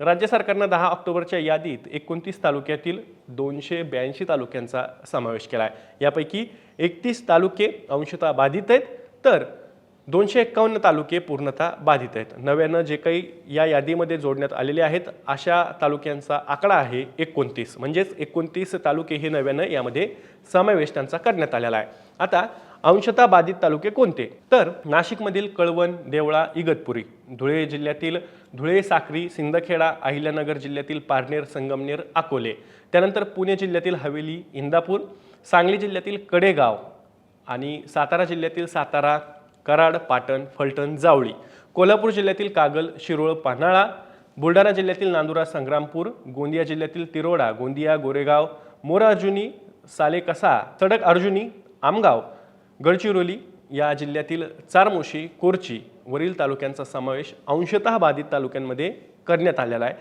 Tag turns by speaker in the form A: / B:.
A: राज्य सरकारनं दहा ऑक्टोबरच्या यादीत एकोणतीस तालुक्यातील दोनशे ब्याऐंशी तालुक्यांचा समावेश केला आहे यापैकी एकतीस तालुके अंशतः बाधित आहेत तर दोनशे एक्कावन्न तालुके पूर्णतः बाधित आहेत. नव्यानं जे काही या यादीमध्ये जोडण्यात आलेले आहेत अशा तालुक्यांचा आकडा आहे एकोणतीस. म्हणजेच एकोणतीस तालुके हे नव्यानं यामध्ये समावेश त्यांचा करण्यात आलेला आहे. आता अंशतः बाधित तालुके कोणते? तर नाशिकमधील कळवण देवळा इगतपुरी धुळे जिल्ह्यातील धुळे साक्री सिंदखेडा अहिल्यानगर जिल्ह्यातील पारनेर संगमनेर अकोले. त्यानंतर पुणे जिल्ह्यातील हवेली इंदापूर सांगली जिल्ह्यातील कडेगाव आणि सातारा जिल्ह्यातील सातारा कराड पाटण फलटण जावळी. कोल्हापूर जिल्ह्यातील कागल शिरोळ पन्हाळा बुलढाणा जिल्ह्यातील नांदुरा संग्रामपूर गोंदिया जिल्ह्यातील तिरोडा गोंदिया गोरेगाव मोरार्जुनी सालेकसा सडक अर्जुनी आमगाव गडचिरोली या जिल्ह्यातील चारमोशी कोरची वरील तालुक्यांचा समावेश अंशतः बाधित तालुक्यांमध्ये करण्यात आलेला आहे.